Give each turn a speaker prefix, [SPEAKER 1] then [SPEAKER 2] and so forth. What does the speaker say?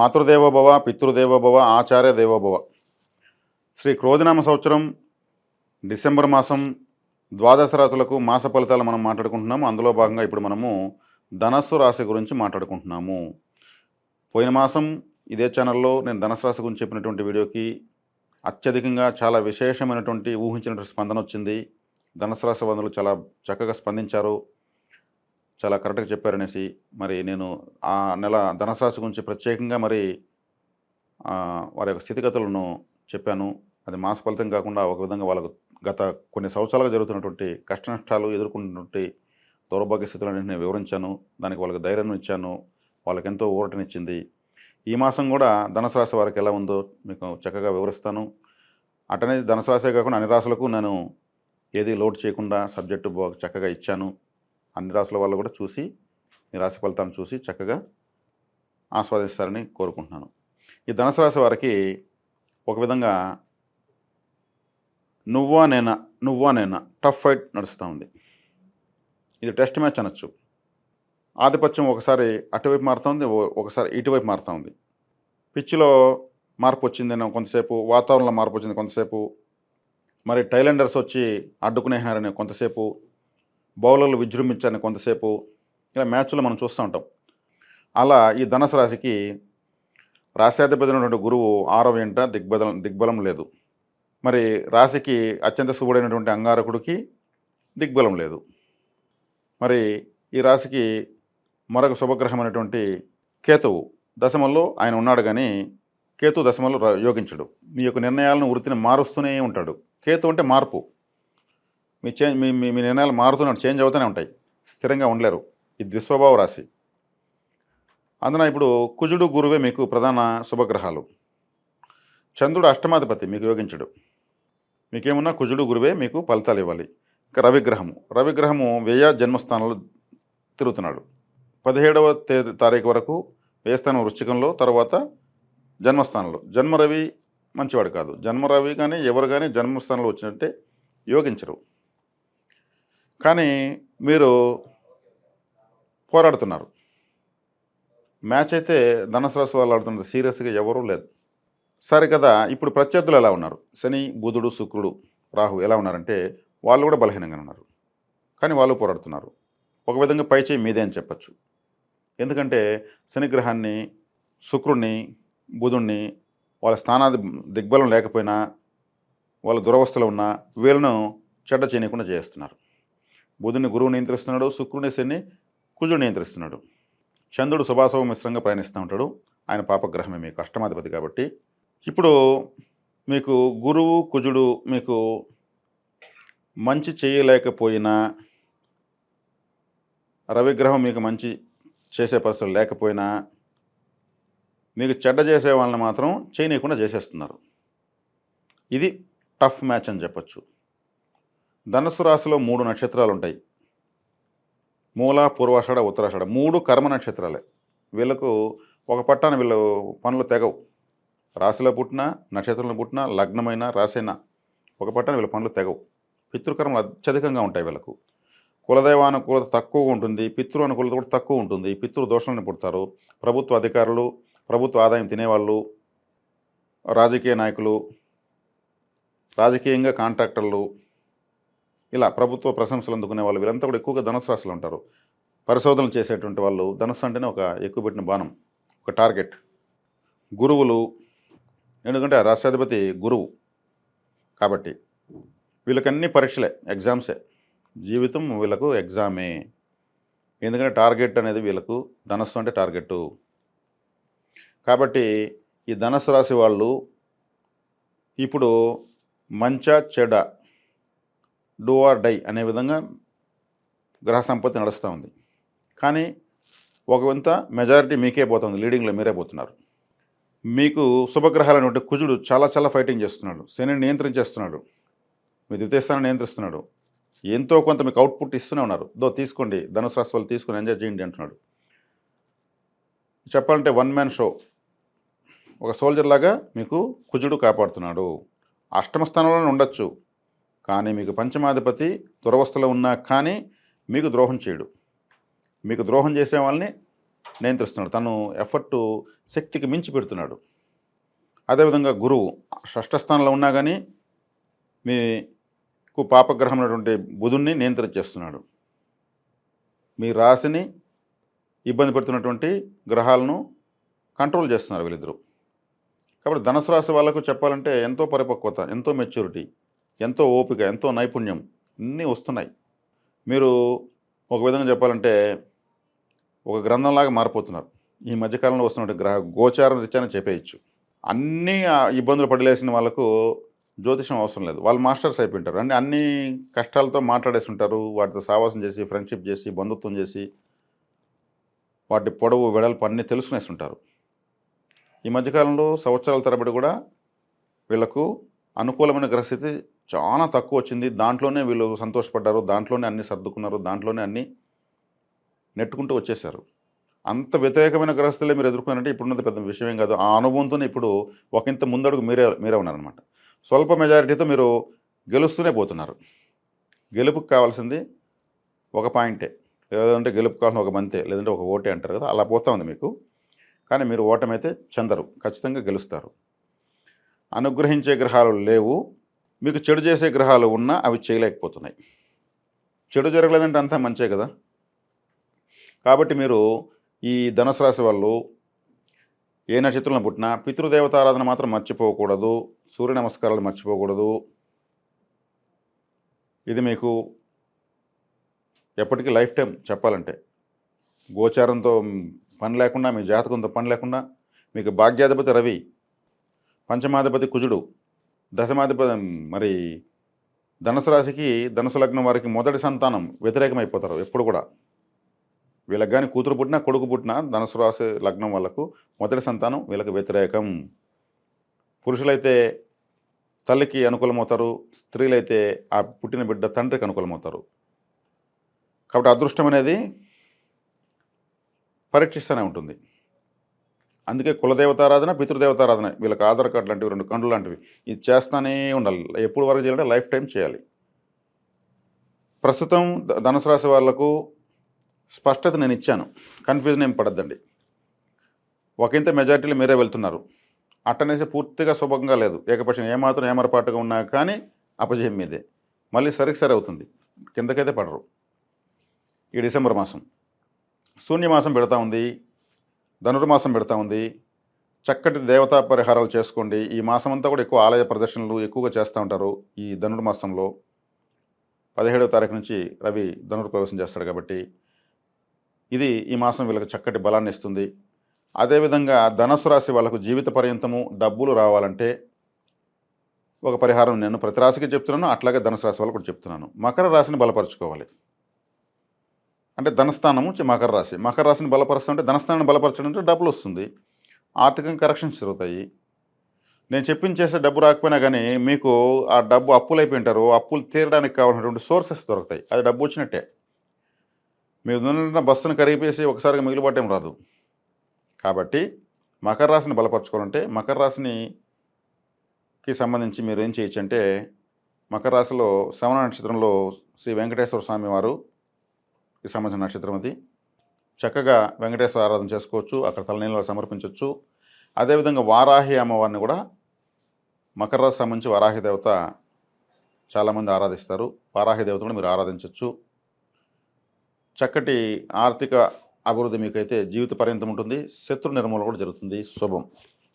[SPEAKER 1] మాతృదేవోభవ పితృదేవోభవ ఆచార్య దేవోభవ శ్రీ క్రోధినామ సంవత్సరం డిసెంబర్ మాసం ద్వాదశ రాశులకు మాస ఫలితాలు మనం మాట్లాడుకుంటున్నాము. అందులో భాగంగా ఇప్పుడు మనము ధనస్సు రాశి గురించి మాట్లాడుకుంటున్నాము. పోయిన మాసం ఇదే ఛానల్లో నేను ధనస్సు రాశి గురించి చెప్పినటువంటి వీడియోకి అత్యధికంగా చాలా విశేషమైనటువంటి ఊహించినటువంటి స్పందన వచ్చింది. ధనస్సు రాశి బంధువులు చాలా చక్కగా స్పందించారు. చాలా కరెక్ట్గా చెప్పారనేసి మరి నేను ఆ నెల ధనసరాశి గురించి ప్రత్యేకంగా మరి వారి యొక్క స్థితిగతులను చెప్పాను. అది మాస ఫలితం కాకుండా ఒక విధంగా వాళ్ళకు గత కొన్ని సంవత్సరాలుగా జరుగుతున్నటువంటి కష్ట నష్టాలు ఎదుర్కొన్నటువంటి దౌర్భాగ్య స్థితులన్నింటినీ నేను వివరించాను. దానికి వాళ్ళకి ధైర్యం ఇచ్చాను. వాళ్ళకి ఎంతో ఊరటనిచ్చింది. ఈ మాసం కూడా ధనుసు రాశి వారికి ఎలా ఉందో మీకు చక్కగా వివరిస్తాను. అటనే ధనుసు రాశే కాకుండా అన్ని రాశులకు నేను ఏది లోడ్ చేయకుండా సబ్జెక్టు బాగా చక్కగా ఇచ్చాను. అన్ని రాశుల వాళ్ళు కూడా చూసి మీ రాశి ఫలితాన్ని చూసి చక్కగా ఆస్వాదిస్తారని కోరుకుంటున్నాను. ఈ ధనుసు రాశి వారికి ఒక విధంగా నువ్వా నేనా నువ్వా నేనా టఫ్ ఫైట్ నడుస్తూ ఉంది. ఇది టెస్ట్ మ్యాచ్ అనొచ్చు. ఆధిపత్యం ఒకసారి అటువైపు మారుతుంది ఒకసారి ఇటువైపు మారుతూ ఉంది. పిచ్చిలో మార్పు వచ్చిందేమో కొంతసేపు వాతావరణంలో మార్పు వచ్చింది కొంతసేపు మరి టైలెండర్స్ వచ్చి అడ్డుకునేసినారని కొంతసేపు బౌలర్లు విజృంభించారని కొంతసేపు ఇలా మ్యాచ్లో మనం చూస్తూ ఉంటాం. అలా ఈ ధనుసు రాశికి రాశాధిపతి అయినటువంటి గురువు ఆరవ ఏంట దిగ్బలం దిగ్బలం లేదు. మరి రాశికి అత్యంత శుభుడైనటువంటి అంగారకుడికి దిగ్బలం లేదు. మరి ఈ రాశికి మరొక శుభగ్రహమైనటువంటి కేతువు దశమంలో ఆయన ఉన్నాడు కానీ కేతు దశమంలో యోగించడు. మీ యొక్క నిర్ణయాలను వృత్తిని మారుస్తూనే ఉంటాడు. కేతు అంటే మార్పు. మీ చేంజ్ మీ మీ మీ నిర్ణయాలు మారుతున్నాడు చేంజ్ అవుతూనే ఉంటాయి. స్థిరంగా ఉండలేరు. ఇది ద్విస్వభావ రాశి. అందున ఇప్పుడు కుజుడు గురువే మీకు ప్రధాన శుభగ్రహాలు. చంద్రుడు అష్టమాధిపతి మీకు యోగించడు. మీకేమున్నా కుజుడు గురువే మీకు ఫలితాలు ఇవ్వాలి. ఇక రవిగ్రహము. రవిగ్రహము వ్యయ జన్మస్థానంలో తిరుగుతున్నాడు. పదిహేడవ తేదీ తారీఖు వరకు వ్యయస్థానం వృశ్చికంలో తర్వాత జన్మస్థానంలో. జన్మ రవి మంచివాడు కాదు. జన్మరవి కానీ ఎవరు కానీ జన్మస్థానంలో వచ్చినట్టే యోగించరు. కానీ మీరు పోరాడుతున్నారు. మ్యాచ్ అయితే ధనుసు రాశి వాళ్ళు ఆడుతున్నది సీరియస్గా ఎవరూ లేదు. సరే కదా ఇప్పుడు ప్రత్యర్థులు ఎలా ఉన్నారు? శని బుధుడు శుక్రుడు రాహు ఎలా ఉన్నారంటే వాళ్ళు కూడా బలహీనంగా ఉన్నారు. కానీ వాళ్ళు పోరాడుతున్నారు. ఒక విధంగా పై చేయి మీదే అని చెప్పచ్చు. ఎందుకంటే శనిగ్రహాన్ని శుక్రుణ్ణి బుధుణ్ణి వాళ్ళ స్థానాది దిగ్బలం లేకపోయినా వాళ్ళ దురవస్థలో ఉన్న వీళ్ళను చెడ్డ చేయకుండా చేస్తున్నారు. బుధుని గురువు నియంత్రిస్తున్నాడు శుక్రుని శని కుజుడు నియంత్రిస్తున్నాడు. చంద్రుడు శుభాశుభ మిశ్రంగా ప్రయాణిస్తూ ఉంటాడు. ఆయన పాపగ్రహమే మీకు అష్టమాధిపతి కాబట్టి. ఇప్పుడు మీకు గురువు కుజుడు మీకు మంచి చేయలేకపోయినా రవిగ్రహం మీకు మంచి చేసే పరిస్థితులు లేకపోయినా మీకు చెడ్డ చేసే వాళ్ళని మాత్రం చేయనీయకుండా చేసేస్తున్నారు. ఇది టఫ్ మ్యాచ్ అని చెప్పొచ్చు. ధనుసు రాశిలో మూడు నక్షత్రాలు ఉంటాయి మూల పూర్వాషాఢ ఉత్తరాషాఢ మూడు కర్మ నక్షత్రాలే. వీళ్ళకు ఒక పట్టాన వీళ్ళు పనులు తెగవు. రాశిలో పుట్టినా నక్షత్రంలో పుట్టినా లగ్నమైన రాసైనా ఒక పట్టాన వీళ్ళ పనులు తెగవు. పితృకర్మలు అత్యధికంగా ఉంటాయి వీళ్ళకు. కులదైవానుకూలత తక్కువ ఉంటుంది పితృ అనుకూలత కూడా తక్కువ ఉంటుంది. పితృ దోషాలను పుడతారు. ప్రభుత్వ అధికారులు ప్రభుత్వ ఆదాయం తినేవాళ్ళు రాజకీయ నాయకులు రాజకీయంగా కాంట్రాక్టర్లు ఇలా ప్రభుత్వ ప్రశంసలు అందుకునే వాళ్ళు వీళ్ళంతా కూడా ఎక్కువగా ధనుసు రాశిలో ఉంటారు. పరిశోధనలు చేసేటువంటి వాళ్ళు ధనుసు అంటేనే ఒక ఎక్కువ పెట్టిన బాణం ఒక టార్గెట్. గురువులు ఎందుకంటే రాష్ట్రాధిపతి గురువు కాబట్టి వీళ్ళకన్నీ పరీక్షలే ఎగ్జామ్సే. జీవితం వీళ్ళకు ఎగ్జామే. ఎందుకంటే టార్గెట్ అనేది వీళ్ళకు ధనస్సు అంటే టార్గెట్ కాబట్టి ఈ ధనస్సు రాశి వాళ్ళు ఇప్పుడు మంచ చెడ డూ ఆర్ డై అనే విధంగా గ్రహ సంపత్తి నడుస్తూ ఉంది. కానీ ఒక వింత మెజారిటీ మీకే పోతుంది లీడింగ్లో మీరే పోతున్నారు. మీకు శుభగ్రహాలైనటువంటి కుజుడు చాలా చాలా ఫైటింగ్ చేస్తున్నాడు శనిని నియంత్రించేస్తున్నాడు మీ ద్వితీయ స్థానాన్ని నియంత్రిస్తున్నాడు ఎంతో కొంత మీకు అవుట్పుట్ ఇస్తూనే ఉన్నారు. దో తీసుకోండి ధనుసు రాశి వాళ్ళు తీసుకొని ఎంజాయ్ చేయండి అంటున్నాడు. చెప్పాలంటే వన్ మ్యాన్ షో ఒక సోల్జర్ లాగా మీకు కుజుడు కాపాడుతున్నాడు. అష్టమ స్థానంలోనే ఉండొచ్చు. కానీ మీకు పంచమాధిపతి దురవస్థలో ఉన్నా కానీ మీకు ద్రోహం చేయడు. మీకు ద్రోహం చేసే వాళ్ళని నియంత్రిస్తున్నాడు. తను ఎఫర్ట్ శక్తికి మించి పెడుతున్నాడు. అదేవిధంగా గురువు షష్ఠస్థానంలో ఉన్నా కానీ మీకు పాపగ్రహమైనటువంటి అయినటువంటి బుధుణ్ణి నియంత్రించేస్తున్నాడు మీ రాశిని ఇబ్బంది పెడుతున్నటువంటి గ్రహాలను కంట్రోల్ చేస్తున్నారు వీళ్ళిద్దరూ. కాబట్టి ధనుసు రాశి వాళ్ళకు చెప్పాలంటే ఎంతో పరిపక్వత ఎంతో మెచ్యూరిటీ. ఎంతో ఓపిక ఎంతో నైపుణ్యం అన్నీ వస్తున్నాయి. మీరు ఒక విధంగా చెప్పాలంటే ఒక గ్రంథంలాగా మారిపోతున్నారు. ఈ మధ్యకాలంలో వస్తున్న గ్రహ గోచారం రీత్యానే చెప్పేయచ్చు. అన్నీ ఇబ్బందులు పడలేసిన వాళ్ళకు జ్యోతిషం అవసరం లేదు. వాళ్ళు మాస్టర్స్ అయిపోయింటారు. అంటే అన్ని కష్టాలతో మాట్లాడేసి ఉంటారు వాటితో సావాసం చేసి ఫ్రెండ్షిప్ చేసి బంధుత్వం చేసి వాటి పొడవు వెడల్పు అన్నీ తెలుసుకునేసి ఉంటారు ఈ మధ్యకాలంలో సంవత్సరాల తరబడి కూడా వీళ్ళకు అనుకూలమైన గ్రహస్థితి చాలా తక్కువ వచ్చింది దాంట్లోనే వీళ్ళు సంతోషపడ్డారు. దాంట్లోనే అన్ని సర్దుకున్నారు. దాంట్లోనే అన్ని నెట్టుకుంటూ వచ్చేసారు. అంత వ్యతిరేకమైన గ్రహస్థలే మీరు ఎదుర్కొన్నారంటే ఇప్పుడున్నది పెద్ద విషయం కాదు. ఆ అనుభవంతోనే ఇప్పుడు ఒకంత ముందడుగు మీరే మీరే ఉన్నారనమాట స్వల్ప మెజారిటీతో మీరు గెలుస్తూనే పోతున్నారు. గెలుపుకి కావాల్సింది ఒక పాయింటే. లేదంటే గెలుపు కావాల్సిన ఒక మంతే లేదంటే ఒక ఓటే అంటారు కదా అలా పోతా ఉంది మీకు. కానీ మీరు ఓటమైతే చెందరు. ఖచ్చితంగా గెలుస్తారు. అనుగ్రహించే గ్రహాలు లేవు. మీకు చెడు చేసే గ్రహాలు ఉన్నా అవి చేయలేకపోతున్నాయి. చెడు జరగలేదంటే అంతా మంచే కదా? కాబట్టి మీరు ఈ ధనుసు రాశి వాళ్ళు ఏ నక్షత్రంలో పుట్టినా పితృదేవతారాధన మాత్రం మర్చిపోకూడదు. సూర్య నమస్కారాలు మర్చిపోకూడదు. ఇది మీకు ఎప్పటికీ లైఫ్ టైం చెప్పాలంటే. గోచారంతో పని లేకుండా మీ జాతకంతో పని లేకుండా మీకు భాగ్యాధిపతి రవి పంచమాధిపతి కుజుడు దశమాధిపతి మరి ధనుసు రాశికి ధనుసు లగ్నం వారికి మొదటి సంతానం వ్యతిరేకమైపోతారు ఎప్పుడు కూడా. వీళ్ళకి కానీ కూతురు పుట్టినా కొడుకు పుట్టినా ధనుసు రాశి లగ్నం వాళ్ళకు మొదటి సంతానం వీళ్ళకి వ్యతిరేకం. పురుషులైతే తల్లికి అనుకూలమవుతారు స్త్రీలైతే ఆ పుట్టిన బిడ్డ తండ్రికి అనుకూలమవుతారు. కాబట్టి అదృష్టం అనేది పరీక్షిస్తూనే ఉంటుంది. అందుకే కులదేవతారాధన పితృదేవతారాధన వీళ్ళకి ఆధార్ కార్డు లాంటివి రెండు కండ్లు లాంటివి. ఇది చేస్తానే ఉండాలి. ఎప్పుడు వరకు చేయాలంటే లైఫ్ టైం చేయాలి. ప్రస్తుతం ధ- ధనుసు రాశి వాళ్ళకు స్పష్టత నేను ఇచ్చాను. కన్ఫ్యూజన్ ఏం పడద్దండి. ఒకంత మెజారిటీలో మీరే వెళ్తున్నారు. అట్టనేసి పూర్తిగా శుభంగా లేదు. ఏకపక్షం ఏమాత్రం ఏమరపాటుగా ఉన్నా కానీ అపజయం మీదే. మళ్ళీ సరికి సరి అవుతుంది. కిందకైతే పడరు. ఈ డిసెంబర్ మాసం. శూన్యమాసం పెడతా ఉంది. ధనుర్మాసం పెడతా ఉంది. చక్కటి దేవతా పరిహారాలు చేసుకోండి. ఈ మాసం అంతా కూడా ఎక్కువ ఆలయ ప్రదర్శనలు ఎక్కువగా చేస్తూ ఉంటారు ఈ ధనుర్మాసంలో. పదిహేడవ తారీఖు నుంచి రవి ధనుర్ప్రవేశం చేస్తాడు కాబట్టి ఇది ఈ మాసం వీళ్ళకి చక్కటి బలాన్ని ఇస్తుంది. అదేవిధంగా ధనుసు రాశి వాళ్ళకు జీవిత పర్యంతము డబ్బులు రావాలంటే ఒక పరిహారం నేను ప్రతి రాశికి చెప్తున్నాను అట్లాగే ధనుసు రాశి వాళ్ళకు కూడా చెప్తున్నాను. మకర రాశిని బలపరుచుకోవాలి. అంటే ధనస్థానం నుంచి మకర రాశి. మకర రాశిని బలపరుస్తుంటే ధనస్థానాన్ని బలపరచడం అంటే డబ్బులు వస్తుంది ఆర్థికంగా కరెక్షన్స్ జరుగుతాయి. నేను చెప్పింది చేసే డబ్బు రాకపోయినా కానీ మీకు ఆ డబ్బు అప్పులు అయిపోయింటారు అప్పులు తీరడానికి కావాల్సినటువంటి సోర్సెస్ దొరుకుతాయి. అది డబ్బు వచ్చినట్టే. మీరు ఉన్న బస్సును కరిగిపేసి ఒకసారిగా మిగిలిపట్టేం రాదు. కాబట్టి మకర రాశిని బలపరచుకోవాలంటే మకర రాశినికి సంబంధించి మీరు ఏం చేయొచ్చు అంటే మకర రాశిలో శ్రవణ నక్షత్రంలో శ్రీ వెంకటేశ్వర స్వామి వారు ఈ సంబంధించిన నక్షత్రం అది. చక్కగా వెంకటేశ్వర ఆరాధన చేసుకోవచ్చు అక్కడ తలనీళ్ళు సమర్పించవచ్చు. అదేవిధంగా వారాహి అమ్మవారిని కూడా మకర రాశి సంబంధించి వారాహి దేవత చాలామంది ఆరాధిస్తారు. వారాహి దేవత కూడా మీరు ఆరాధించవచ్చు. చక్కటి ఆర్థిక అభివృద్ధి మీకైతే జీవిత పర్యంతం ఉంటుంది. శత్రు నిర్మూలన కూడా జరుగుతుంది. శుభం.